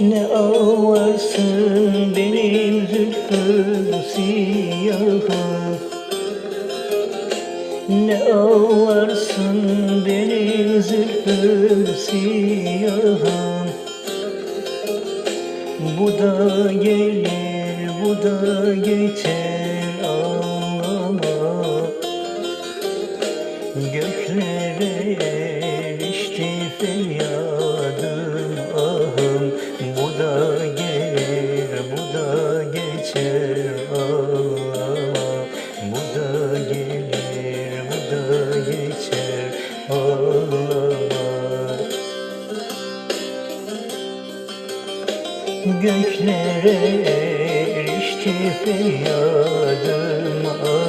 Ne ağlarsın benim zülfüm siyahım Ne ağlarsın benim zülfüm siyahım Bu da gelir bu da geçer geçer ağlama Bu da gelir bu da geçer ağlama. Göklere erişti feryadım ahım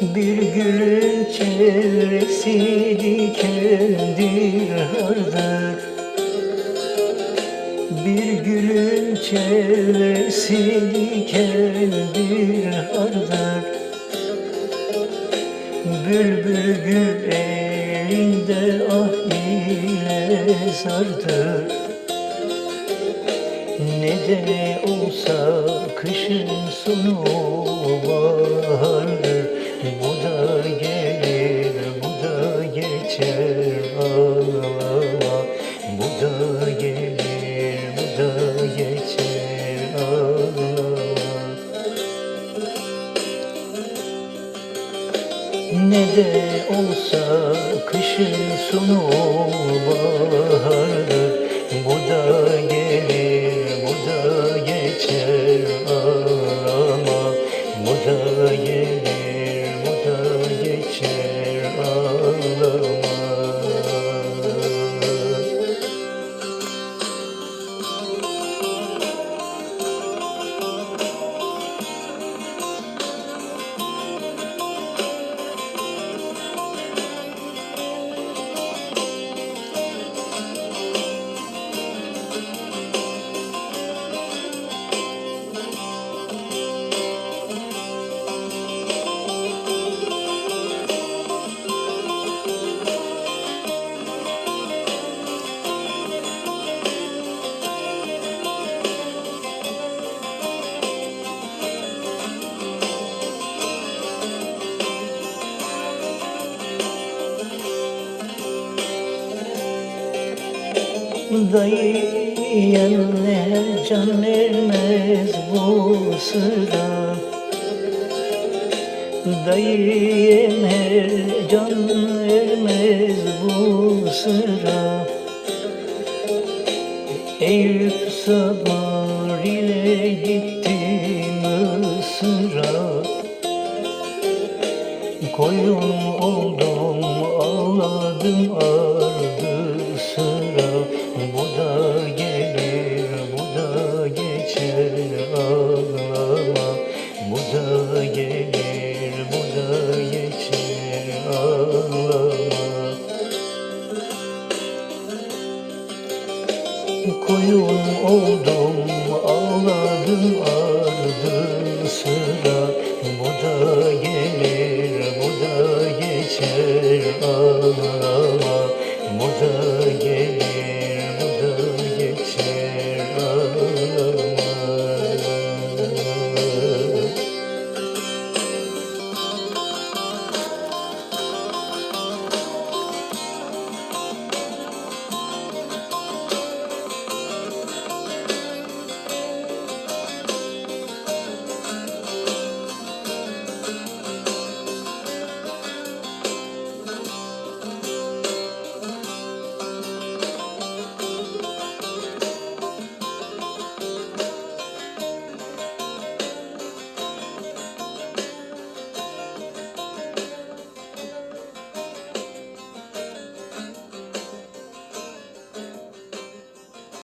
Bir gülün çevresi dikendir hardır Bir gülün çevresi dikendir hardır Bülbül gül elinde ah ile sardır ne de olsa kışın sonu bahardır de olsa kışın sonu bahardır Dayıyan her can vermez bu sıra. Dayım her can vermez bu sıra. Eyüp sabır ile gitti Mısır'a Koyun oldum ağladım ardı